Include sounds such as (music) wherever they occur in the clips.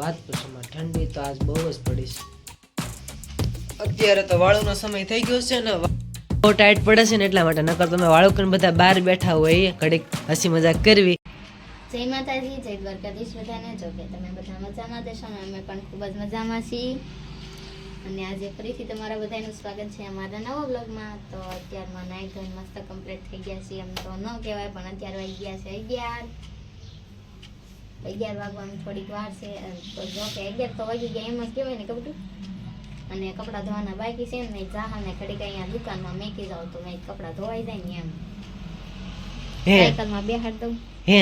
વાત પૂછોમાં ઠંડી તો આજ બહુ જ પડી છે. અત્યારે તો વાળુનો સમય થઈ ગયો છે ને બહુ ટાઈટ પડે છે ને એટલા માટે નકર તમે વાળું કરીને બધા બહાર બેઠા હોય ઘડીક હસી મજાક કરવી. જય માતાજી જય દ્વારકાધીશ બધાને. જો કે તમે બધા મજામાં જશો ને અમે પણ ખૂબ જ મજામાં છીએ. અને આજે ફરીથી તમારા બધાનું સ્વાગત છે અમારા નવા બ્લોગમાં તો અત્યારમાં નાઇટ ધોઈ મસ્ત કમ્પ્લીટ થઈ ગયા છીએ. એમ તો ન કહેવાય પણ અત્યારે વાગી ગયા છે અગિયાર. અગિયાર વાગવાની થોડીક વાર છે જો કે અગિયાર તો વાગી ગયા એમ જ કહેવાય ને કપડું અને કપડાં ધોવાના બાકી છે ને મેં જાહાને ઘડીક અહીંયા દુકાનમાં મેકી જાઉં તો મેં કપડાં ધોવાઈ જાય ને એમ. હે? સાયકલમાં બેહાડ દઉં. હે?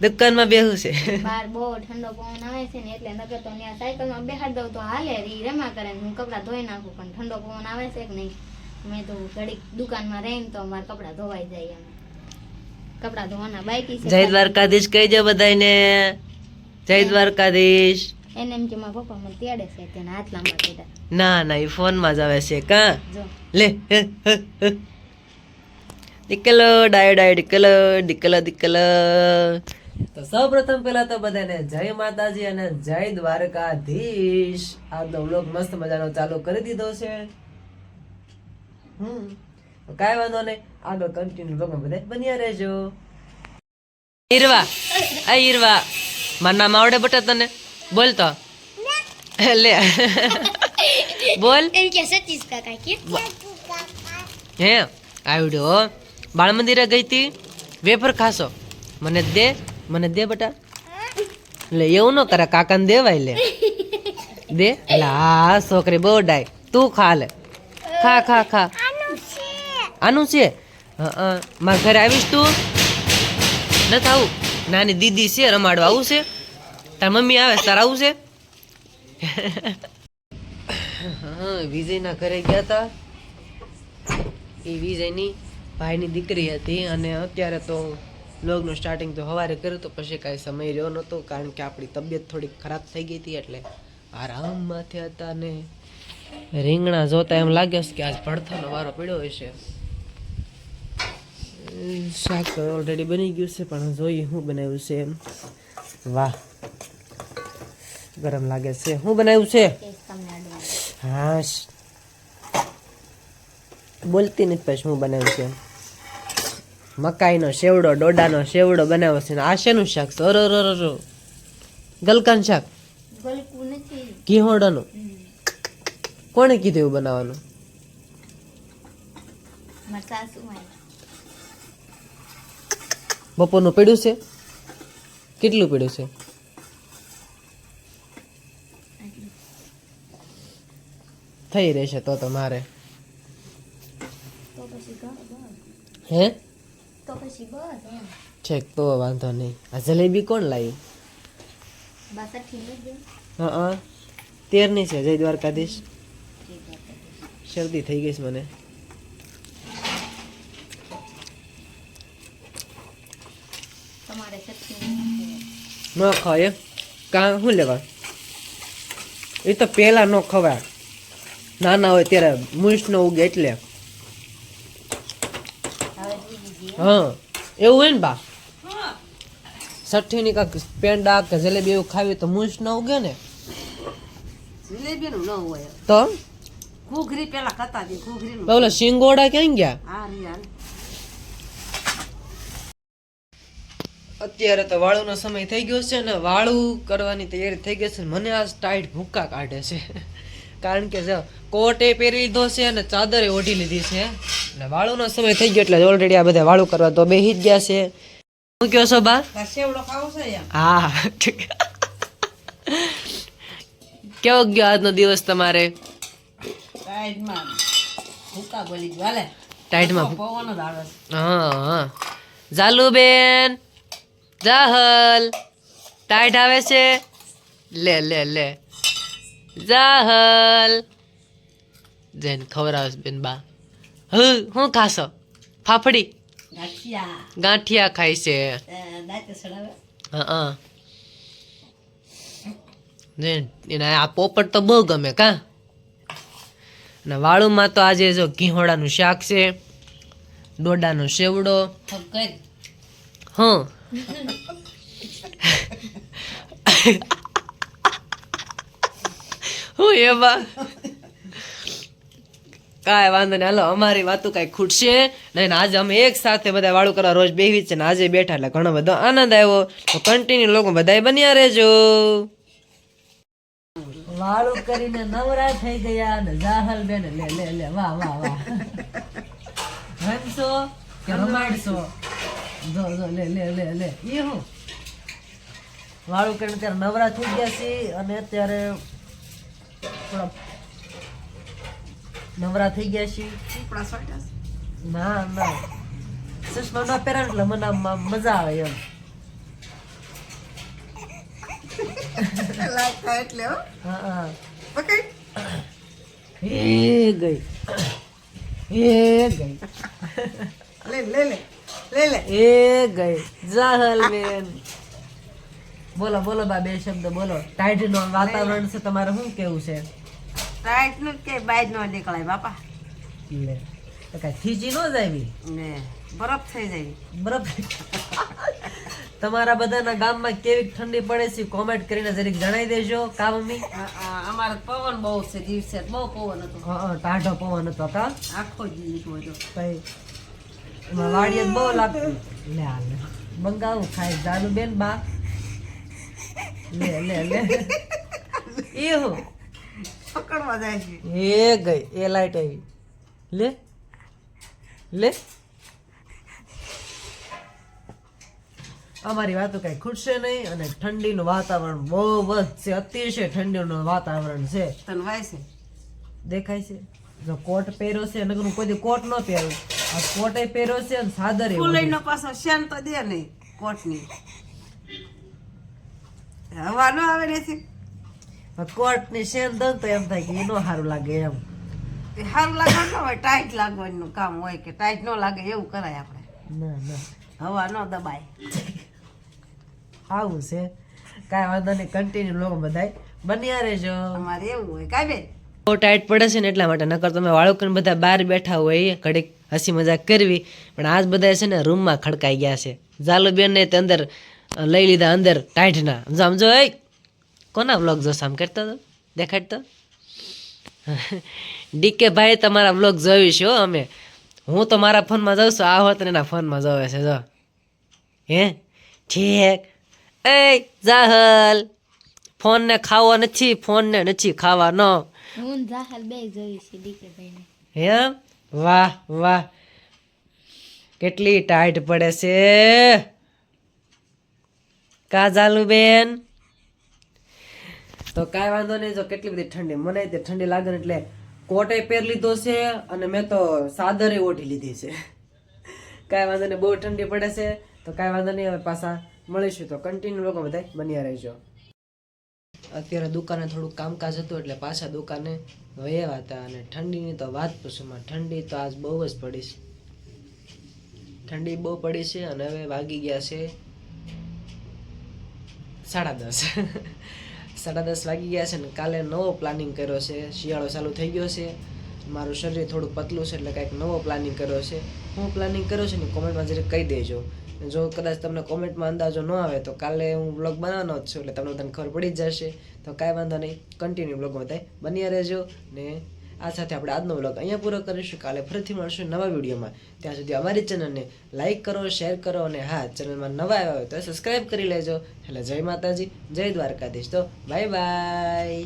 દુકાનમાં બેહું છે? બહાર બહુ ઠંડો પવન આવે છે ને એટલે નકર તો ત્યાં સાયકલમાં બેહાડ દઉં તો હાલે રી રમા કરે ને હું કપડાં ધોઈ નાખું પણ ઠંડો પવન આવે છે કે નહીં? મેં તો ઘડીક દુકાનમાં રહીને તો મારા કપડાં ધોવાઈ જાય એમ. કપડાં ધોવાના બાકી છે. જય દ્વારકાધીશ કહેજો બધાને જય દ્વારકાધીશ. એને એમ કે મારા પપ્પા મને તેડે છે તેને હાથ લાંબા ના ના એ ફોનમાં જ આવે છે કા? લે. દીકલો ડાયો ડાયો દીકલો દીકલો દીકલો. તો સૌ પ્રથમ પેલા તો બધાને જય માતાજી અને જય દ્વારકાધીશ. આજનો વ્લોગ મસ્ત મજાનો ચાલુ કરી દીધો છે. હમ. કાંઈ વાંધો નહીં આગળ કન્ટિન્યુ લોકો બધા બન્યા રહેજો. ઈરવા આ ઈરવા મારું નામ આવડે બટા તને? બોલ તો. લે. બોલ. એમ કે સતીશ કાકા કે. હે આવડ્યો હો. બાળ મંદિરે ગઈ તી વેફર ખાશો. મને દે મને દે બટા. લે એવું ન કરે કાકાને દેવાય લે. દે. લા છોકરી બહુ ડાય. તું ખા લે. ખા ખા ખા. આનું છે. મારા ઘરે આવીશ તું. નથી આવું. નાની દીદી છે, રમાડવા આવું છે. તાર મમ્મી આવે તાર આવું છે. વિજયના ઘરે ગયા હતા એ વિજયની ભાઈની દીકરી હતી અને અત્યારે તો લોગનું સ્ટાર્ટિંગ તો સવારે કર્યું તો પછી કાંઈ સમય રહ્યો નહોતો કારણ કે આપણી તબિયત થોડીક ખરાબ થઈ ગઈ હતી એટલે આરામમાંથી હતા ને રીંગણા જોતા એમ લાગ્યો છે કે આજ ભડથાનો વારો પડ્યો હશે. શાક ઓલરેડી બની ગયું છે પણ જોઈએ શું બનાવ્યું છે એમ. વાહ. ગરમ લાગે છે. શું બનાવ્યું છે? હા બોલતી નથી પછી હું બનાવ્યું છે. મકાઈનો સેવડો ડોડાનો સેવડો બનાવ્યો છે આ શેનું શાક છે? અરે અરે ગલકાન શાક? ઘીહોડાનું? કોણે કીધું એવું બનાવવાનું? બપોરનું પીડ્યું છે? કેટલું પીડ્યું છે? થઈ રહેશે તો તો મારે. તો પછી ઘર ઘર હે? છેક તો વાંધો નહીં. આ જલેબી કોણ લાવી? હા હા. તેરની છે જય દ્વારકાધીશ. શરદી થઈ ગઈ છે મને. તમારે ન ખાય? કાં શું લેવા? એ તો પહેલાં ન ખવાય. નાના હોય ત્યારે મૂછ ન ઉગે એટલે. હા એવું હોય ને બા? સઠ્ઠીની કાંક પેંડા કે જલેબી એવું ખાવી તો મૂછ ન ઉગે ને? જલેબીનું ન હોય. તો? ઘૂઘરી પેલા ખાતા હતી ઘૂઘરીનું. ઓલા શિંગોડા ક્યાં ગયા આ રિયાલ અત્યારે તો વાળુનો સમય થઈ ગયો છે ને વાળું કરવાની તૈયારી થઈ ગઈ છે મને આ ટાઈટ ભૂક્કા કાઢે છે. કારણ કે જો કોટે પહેરી લીધો છે અને ચાદરે ઓઢી લીધી છે. અને વાળુનો સમય થઈ ગયો એટલે ઓલરેડી આ બધા વાળું કરવા તો બેહી જ ગયા છે. શું કહો છો બા? હા. કેવો ગયો આજનો દિવસ તમારે? ટાઈટમાં હા હા. જાલુબેન જાહલ. ટાઈટ આવે છે? લે લે લે. જાહલ. જૈન ખવડાવશ બેન બા. હ હું ખાશો? ફાફડી? ગાંઠિયા. ખાય છે. હા જેન એને આ પોપટ તો બહુ ગમે કા? અને વાળુમાં તો આજે જો ઘીહોડાનું શાક છે ડોડાનો સેવડો હં. હું એમાં કાંઈ વાંધો નહીં. હાલો, અમારી વાતો કાંઈ ખૂટશે નહીં આજે અમે એક સાથે બધા વાળું કરવા રોજ બેહી છે ને આજે બેઠા એટલે ઘણો બધો આનંદ આવ્યો. તો કન્ટિન્યુ લોકો બધા બન્યા રહેજો. વાળું કરીને નવરા થઈ ગયા ને જાહલ બેન લે લે લે, વાહ વાહ વાહ. હંસો કે રમાડશો? જો જો લે લે લે લે. એ હું. વાળું કરીને ત્યારે નવરા થઈ ગયા છે અને અત્યારે થોડા નવરા થઈ ગયા છે. ના ના. ચશ્મા ના પહેરા એટલે મને આમ મજા આવે એમ. એટલે હો. હા હા. એ ગઈ. એ ગઈ. લે લે લે. લે લે. એ ગઈ. જાહલ બેન. બોલો બોલો બા બે શબ્દ બોલો. ટાઈટ નો વાતાવરણ છે તમારે શું કેવું છે? ટાઈટનું કે બાઈજ નો નીકળાય બાપા? લે. કાંઈ થીજી ન જાવી ને બરફ થઈ જાય. બરફ. તમારા બધાના ગામમાં કેવી ઠંડી પડે છે કોમેન્ટ કરીને જરીક જણાવી દેજો. કા મમ્મી? અમારે પવન બહુ છે દિવસે બહુ પવન હતો. હા ટાઢો પવન હતો કા? આખો દિવસ હતો. ભાઈ એમાં વાડીએ બહુ લાગતું. લે લે. મંગાવું ખાય જાનું બેન બા. લે લે લે. એ હો પકડવા જાય છે. એ ગઈ એ લાઈટ આવી. લે લે. અમારી વાતો કઈ ખૂટશે નહીં અને ઠંડીનું વાતાવરણ બહુ વધશે છે. અતિશય ઠંડીનું વાતાવરણ છે. તને વાય છે? દેખાય છે? જો કોટ પહેર્યો છે નગરનું કોઈ કોટ ન પહેરું. આ એ પહેર્યો છે અને સાદર એ ફૂલઈ પાછો શેન તો દે નહીં કોટની. હવા ન આવે ને છે કોટની શેન દઉં તો એમ થાય કે એ નો સારું લાગે એમ. સારું લાગવાનું ન હોય ટાઈટ લાગવાનું કામ હોય કે ટાઈટ ન લાગે એવું કરાય આપણે. ના ના. હવા ન દબાય. આવું છે. કાંઈ વાંધો નહીં કન્ટિન્યુ લોકો બધાય. બન્યા રહેજો. અમારે એવું હોય. કાંઈ બેન? બહુ ટાઈટ પડે છે ને એટલા માટે નકર તમે વાળુકને બધા બહાર બેઠા હોય ઘડીક હસી મજાક કરવી. પણ આજ બધા છે ને રૂમમાં ખડકાઈ ગયા છે. ઝાલુબેનને તે અંદર લઈ લીધા અંદર ટાઈટના સમજો એ કોના વ્લોગ જોશ? આમ કરતો તો? દેખાડતો? (laughs) ડીકે ભાઈ તમારા વ્લોગ જોઈશું હો અમે. હું તો મારા ફોનમાં જાઉં છું આ હોત ને એના ફોનમાં જોવે છે જો. હે? ઠીક. એ જાહલ. ફોનને ખાવો નથી ફોનને નથી ખાવાનો. હું જાહલ બે જોઈ છે ડીકે ભાઈને. એમ? વાહ વાહ. કેટલી ટાઈટ પડે છે. કાજાલુ બેન તો કાંઈ વાંધો નહીં, જો કેટલી બધી ઠંડી. મને તે ઠંડી લાગે ને એટલે કોટે પહેર લીધો છે અને મેં તો સાદરે ઓઢી લીધી છે. કાંઈ વાંધો નહીં, બહુ ઠંડી પડે છે. તો કાંઈ વાંધો નહીં, હવે પાછા મળીશું. તો કન્ટિન્યુ લોકો બધા બન્યા રહેજો. અત્યારે દુકાને થોડુંક કામકાજ હતું એટલે પાછા દુકાને વયા હતા અને ઠંડીની તો વાત પૂછું ઠંડી તો આજ બહુ જ પડી છે. ઠંડી બહુ પડી છે અને હવે વાગી ગયા છે સાડા દસ. (laughs) સાડા દસ વાગી ગયા છે ને કાલે નવો પ્લાનિંગ કર્યો છે. શિયાળો ચાલુ થઈ ગયો છે. મારું શરીર થોડું પતલું છે એટલે કાંઈક નવો પ્લાનિંગ કર્યો છે. હું પ્લાનિંગ કર્યો છે ને કોમેન્ટમાં જરીક કહી દેજો. જો કદાચ તમને કોમેન્ટમાં અંદાજો ન આવે તો કાલે હું બ્લોગ બનાવવાનો જ છું એટલે તમને બધાને ખબર પડી જ જશે. તો કાંઈ વાંધો નહીં કન્ટિન્યુ બ્લોગ બધાય બન્યા રહેજો ને આ સાથે આપણે આજનો બ્લોગ અહીંયા પૂરો કરીશું. કાલે ફરીથી મળશું નવા વિડીયોમાં. ત્યાં સુધી અમારી ચેનલને લાઈક કરો શેર કરો અને હા, ચેનલમાં નવા આવ્યા હોય તો સબસ્ક્રાઈબ કરી લેજો. એટલે જય માતાજી, જય દ્વારકાધીશ. તો બાય બાય